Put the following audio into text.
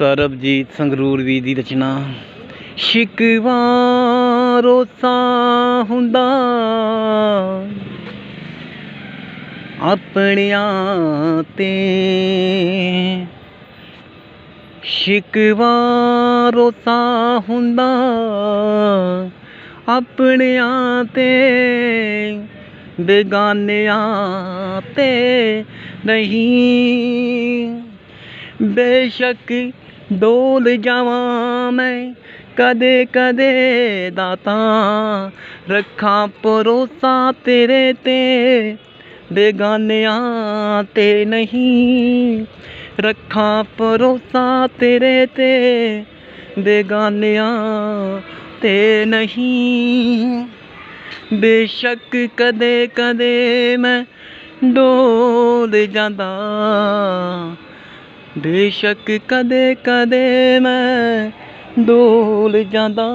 ਸਰਬਜੀਤ ਸੰਗਰੂਰ ਵੀ ਦੀ ਰਚਨਾ। ਸ਼ਿਕਵਾ ਰੋਸਾ ਹੁੰਦਾ। ਆਪਣਿਆਂ ਤੇ ਸ਼ਿਕਵਾ ਰੋਸਾ ਹੁੰਦਾ। ਆਪਣਿਆਂ ਤੇ ਬੇਗਾਨਿਆਂ ਤੇ ਨਹੀਂ। ਬੇਸ਼ੱਕ ਡੋਲ ਜਾਵਾਂ ਮੈਂ। ਕਦੇ ਕਦੇ ਦਾਤਾ ਰੱਖਾਂ ਪਰੋਸਾ ਤੇਰੇ ਤੇ। ਬੇਗਾਨਿਆਂ ਤੇ ਨਹੀਂ ਰੱਖਾਂ ਪਰੋਸਾ ਤੇਰੇ ਤੇ। ਬੇਗਾਨਿਆਂ ਤੇ ਨਹੀਂ। ਬੇਸ਼ੱਕ ਕਦੇ ਕਦੇ ਮੈਂ ਡੋਲ ਜਾਂਦਾ। ਬੇਸ਼ੱਕ ਕਦੇ ਕਦੇ ਮੈਂ ਡੋਲ ਜਾਂਦਾ।